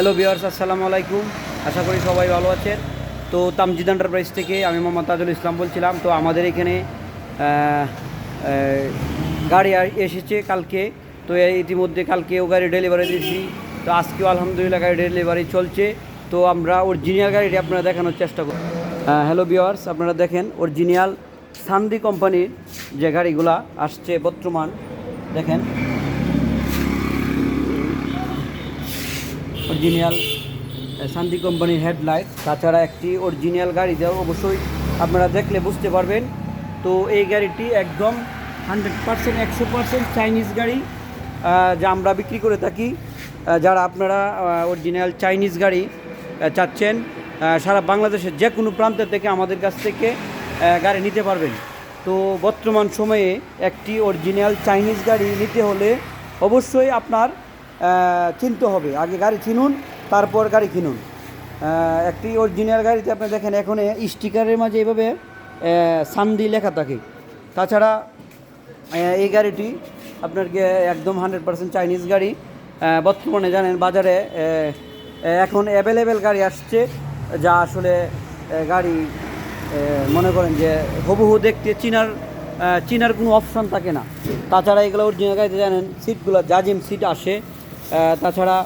Hello বিয়ার্স আসসালামু আলাইকুম। আশা করি সবাই ভালো আছেন। তো তামজিদ এন্টারপ্রাইজ থেকে আমি মোহাম্মদ তাজুল ইসলাম বলছিলাম। তো আমাদের এখানে গাড়ি এসেছে কালকে। তো ইতিমধ্যে কালকেও গাড়ি ডেলিভারি দিয়েছি। তো আজকেও আলহামদুলিল্লাহ গাড়ি ডেলিভারি চলছে। তো আমরা অরিজিনাল গাড়িটি আপনারা দেখানোর চেষ্টা করি। হ্যালো বিয়ার্স আপনারা দেখেন অরিজিনাল সান্দি কোম্পানির যে গাড়িগুলা আসছে বর্তমান। দেখেন অরিজিনাল শান্তি কোম্পানির হেডলাইট, তাছাড়া একটি অরিজিনাল গাড়ি গাড়িতে অবশ্যই আপনারা দেখলে বুঝতে পারবেন। তো এই গাড়িটি একদম হান্ড্রেড পার্সেন্ট, একশো পার্সেন্ট চাইনিজ গাড়ি যা আমরা বিক্রি করে থাকি। যারা আপনারা অরিজিনাল চাইনিজ গাড়ি চাচ্ছেন সারা বাংলাদেশের যে কোনো প্রান্ত থেকে আমাদের কাছ থেকে গাড়ি নিতে পারবেন। তো বর্তমান সময়ে একটি অরিজিনাল চাইনিজ গাড়ি নিতে হলে অবশ্যই আপনার চিনতে হবে। আগে গাড়ি চিনুন তারপর গাড়ি কিনুন। একটি অরিজিনাল গাড়িতে আপনি দেখেন এখন স্টিকারের মাঝে এইভাবে আহ, সান্দি লেখা থাকে। তাছাড়া এই গাড়িটি আপনার একদম হান্ড্রেড পার্সেন্ট চাইনিজ গাড়ি। বর্তমানে জানেন বাজারে এখন অ্যাভেলেবেল গাড়ি আসছে যা আসলে গাড়ি মনে করেন যে হুবহু দেখতে চিনার চিনার কোনো অপশন থাকে না। তাছাড়া এগুলো অরিজিনাল গাড়িতে জানেন সিটগুলো জাজিম সিট আসে। তাছাড়া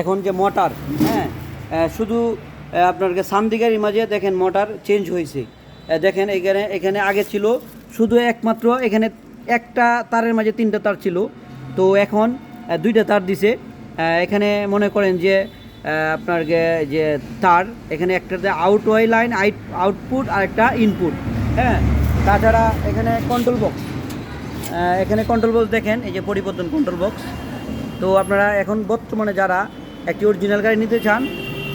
এখন যে মোটর হ্যাঁ শুধু আহ, আপনার সামদি গাড়ির মাঝে দেখেন মোটর চেঞ্জ হয়েছে। দেখেন এখানে এখানে আগে ছিল শুধু একমাত্র এখানে একটা তারের মাঝে তিনটা তার ছিল। তো এখন দুইটা তার দিছে। এখানে মনে করেন যে আপনার যে তার এখানে একটাতে আউট ওয়াই লাইন আউটপুট আর একটা ইনপুট হ্যাঁ। তাছাড়া এখানে কন্ট্রোল বক্স এখানে কন্ট্রোল বক্স দেখেন এই যে পরিবর্তন কন্ট্রোল বক্স তো আপনারা এখন বর্তমানে যারা একটি অরিজিনাল গাড়ি নিতে চান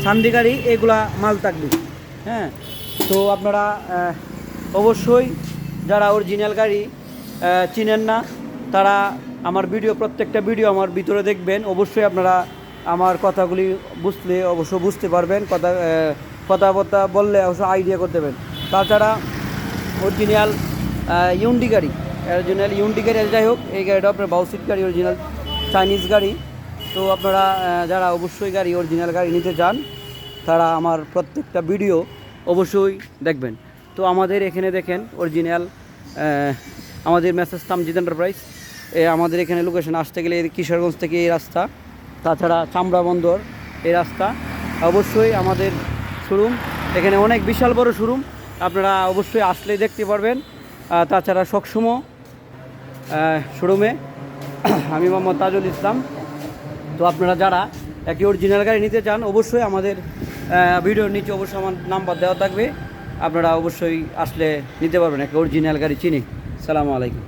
সান্দি গাড়ি, এগুলা মাল থাকবে। হ্যাঁ? তো আপনারা অবশ্যই যারা অরিজিনাল গাড়ি চিনেন না, তারা আমার ভিডিও, প্রত্যেকটা ভিডিও আমার ভিতরে দেখবেন। অবশ্যই আপনারা আমার কথাগুলি বুঝলে অবশ্য বুঝতে পারবেন। কথা কথাবার্তা বললে অবশ্য আইডিয়া করতে পারবেন তাছাড়া অরিজিনাল ইউন্ডি গাড়ি অরিজিনাল ইউন্ডি গাড়ি, যাই হোক, এই গাড়িটা আপনার বাউসিট গাড়ি অরিজিনাল চাইনিজ গাড়ি। তো আপনারা যারা অবশ্যই গাড়ি অরিজিনাল গাড়ি নিতে চান, তারা আমার প্রত্যেকটা ভিডিও অবশ্যই দেখবেন। তো আমাদের এখানে দেখেন অরিজিনাল আমাদের মেসেজ তামজিদ এন্টারপ্রাইজ এ আমাদের এখানে লোকেশন আসতে গেলে কিশোরগঞ্জ থেকে এই রাস্তা, তাছাড়া চামড়া বন্দর এই রাস্তা। অবশ্যই আমাদের শোরুম এখানে অনেক বিশাল বড় শোরুম আপনারা অবশ্যই আসলেই দেখতে পারবেন। তাছাড়া সবসময় শোরুমে আমি মোহাম্মদ তাজুল ইসলাম। তো আপনারা যারা একটি অরিজিনাল গাড়ি নিতে চান, অবশ্যই আমাদের ভিডিওর নিচে অবশ্যই আমার নাম্বার দেওয়া থাকবে। আপনারা অবশ্যই আসলে নিতে পারবেন একটা অরিজিনাল গাড়ি চিনি। সালামু আলাইকুম।